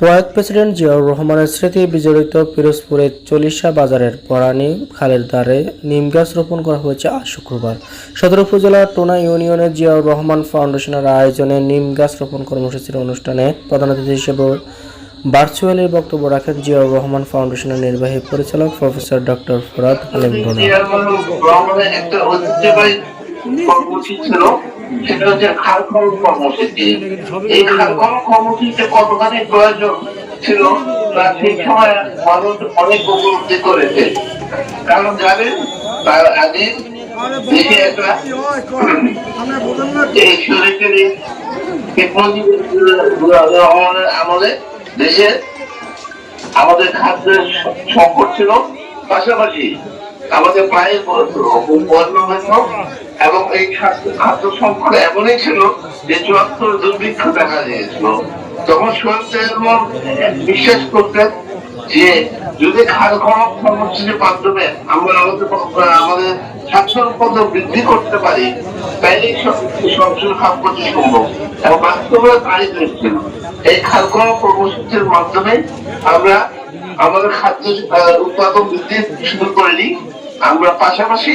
প্রয়াত প্রেসিডেন্ট জিয়াউর রহমানের স্মৃতি বিজড়িত পিরোজপুরের চল্লিশা বাজারের পরানি খালের দ্বারে নিম গাছ রোপণ করা হয়েছে আজ শুক্রবার। সদর উপজেলার টোনা ইউনিয়নে জিয়াউর রহমান ফাউন্ডেশনের আয়োজনে নিম গাছ রোপণ কর্মসূচির অনুষ্ঠানে প্রধান অতিথি হিসেবে ভার্চুয়ালি বক্তব্য রাখেন জিয়াউর রহমান ফাউন্ডেশনের নির্বাহী পরিচালক প্রফেসর ডক্টর ফরাদ আলম কর্মসূচি ছিল সেটা হচ্ছে কর্মসূচি। এই কর্মসূচিতে কতখানি প্রয়োজন ছিল সেই সময় মানুষ অনেক উপলব্ধি করেছে। কারণ জানেন দেশে একটা এই রহমানের আমলে দেশে আমাদের খাদ্যের সংকট ছিল। পাশাপাশি আমাদের প্রায় বন্য এবং এই খাদ্য সংকট এমনই ছিল যে চুয়াত্তর দুর্ভিক্ষ দেখা দিয়েছিল। তখন সরকার বিশ্বাস করতেন যে যদি খাদ্য খনন কর্মসূচির মাধ্যমে আমরা আমাদের আমাদের খাদ্য উৎপাদন বৃদ্ধি করতে পারি তাইলে সবচেয়ে খাদ্য সম্ভব। এবং বাস্তবে তাই হয়েছিল এই খাদ্য কর্মসূচির মাধ্যমে আমরা আমাদের খাদ্য উৎপাদন বৃদ্ধি শুরু করিনি আমরা পাশাপাশি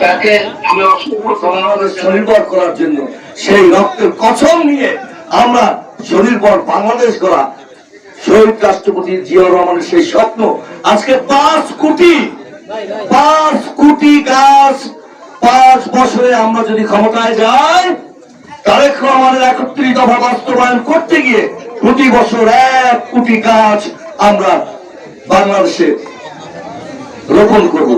তাকে আমি অসংখ্য করার জন্য সেই রক্তের নিয়ে আমরা বাংলাদেশ গড়া শহীদ রাষ্ট্রপতি জিয়াউর রহমানের সেই স্বপ্ন। আজকে পাঁচ কোটি পাঁচ কোটি গাছ, পাঁচ বছরে আমরা যদি ক্ষমতায় যাই, তারেক রহমানের একত্রিশ দফা বাস্তবায়ন করতে গিয়ে প্রতি বছর এক কোটি গাছ আমরা বাংলাদেশে রোপণ করব।